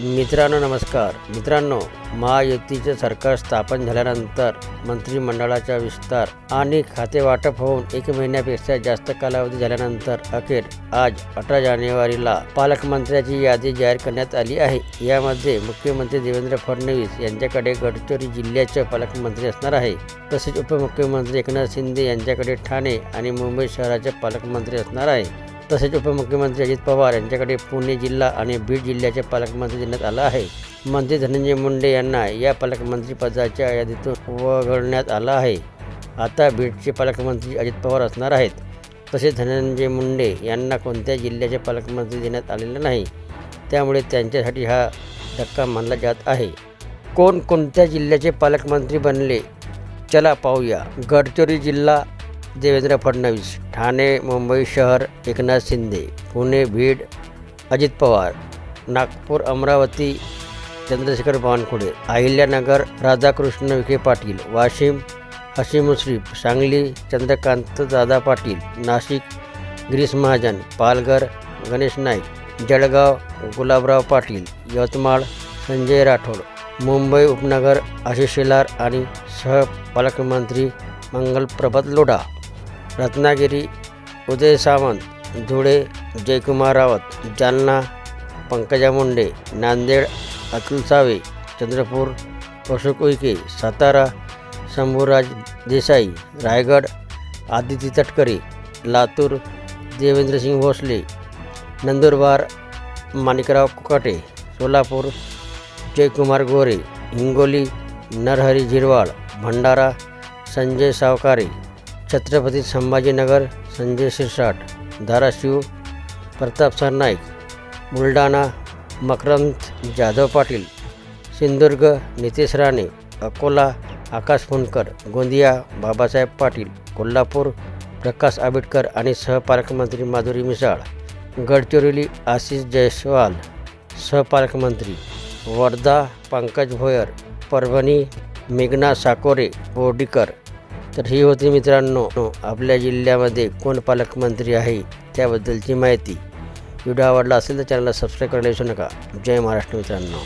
मित्रांनो नमस्कार. मित्रांनो महायुतीचे सरकार स्थापन झाल्यानंतर मंत्रिमंडळाचा विस्तार आणि खाते वाटप होऊन एक महिन्यापेक्षा जास्त कालावधी झाल्यानंतर अखेर आज अठरा जानेवारीला पालकमंत्र्याची यादी जाहीर करण्यात आली आहे. यामध्ये मुख्यमंत्री देवेंद्र फडणवीस यांच्याकडे गडचिरोली जिल्ह्याचे पालकमंत्री असणार आहे. तसेच उपमुख्यमंत्री एकनाथ शिंदे यांच्याकडे ठाणे आणि मुंबई शहराचे पालकमंत्री असणार आहे. तसेच उपमुख्यमंत्री अजित पवार यांच्याकडे पुणे जिल्हा आणि बीड जिल्ह्याचे पालकमंत्री देण्यात आला आहे. मंत्री धनंजय मुंडे यांना या पालकमंत्रीपदाच्या यादीतून वगळण्यात आलं आहे. आता बीडचे पालकमंत्री अजित पवार असणार आहेत. तसेच धनंजय मुंडे यांना कोणत्या जिल्ह्याचे पालकमंत्री देण्यात आलेले नाही त्यामुळे त्यांच्यासाठी हा धक्का मानला जात आहे. कोण कोणत्या जिल्ह्याचे पालकमंत्री बनले चला पाहूया. गडचिरोली जिल्हा देवेंद्र फडणवीस ठाणे मुंबई शहर एकनाथ शिंदे पुणे बीड अजित पवार नागपूर अमरावती चंद्रशेखर बावनकुळे अहिल्यानगर राधाकृष्ण विखे पाटील वाशिम हसी मुश्रीफ सांगली चंद्रकांत दादा पाटील नाशिक गिरीश महाजन पालघर गणेश नाईक जळगाव गुलाबराव पाटील यवतमाळ संजय राठोड मुंबई उपनगर आशिष शेलार आणि सहपालकमंत्री मंगलप्रभात लोढा. रत्नागिरी उदय सावंत धुळे जयकुमार रावत जालना पंकजा मुंडे नांदेड अतुल सावे चंद्रपूर अशोक उईके सातारा शंभूराज देसाई रायगड आदिती तटकरे लातूर देवेंद्रसिंग भोसले नंदुरबार माणिकराव कुकाटे सोलापूर जयकुमार गोरे हिंगोली नरहरी झिरवाळ भंडारा संजय सावकारे छत्रपती संभाजीनगर संजय शिरसाट धाराशिव प्रताप सरनाईक बुलढाणा मकरंद जाधव पाटील सिंधुदुर्ग नितेश राणे अकोला आकाश फुंडकर गोंदिया बाबासाहेब पाटील कोल्हापूर प्रकाश आंबेडकर आणि सहपालकमंत्री माधुरी मिसाळ गडचिरोली आशिष जयस्वाल सहपालकमंत्री वर्धा पंकज भोयर परभणी मेघना साकोरे बोर्डीकर तर ही होती मित्रांनो आपल्या जिल्ह्यामध्ये कोण पालकमंत्री आहे त्याबद्दलची माहिती. व्हिडिओ आवडला असेल तर चॅनलला सबस्क्राईब करायला विसरू नका. जय महाराष्ट्र मित्रांनो.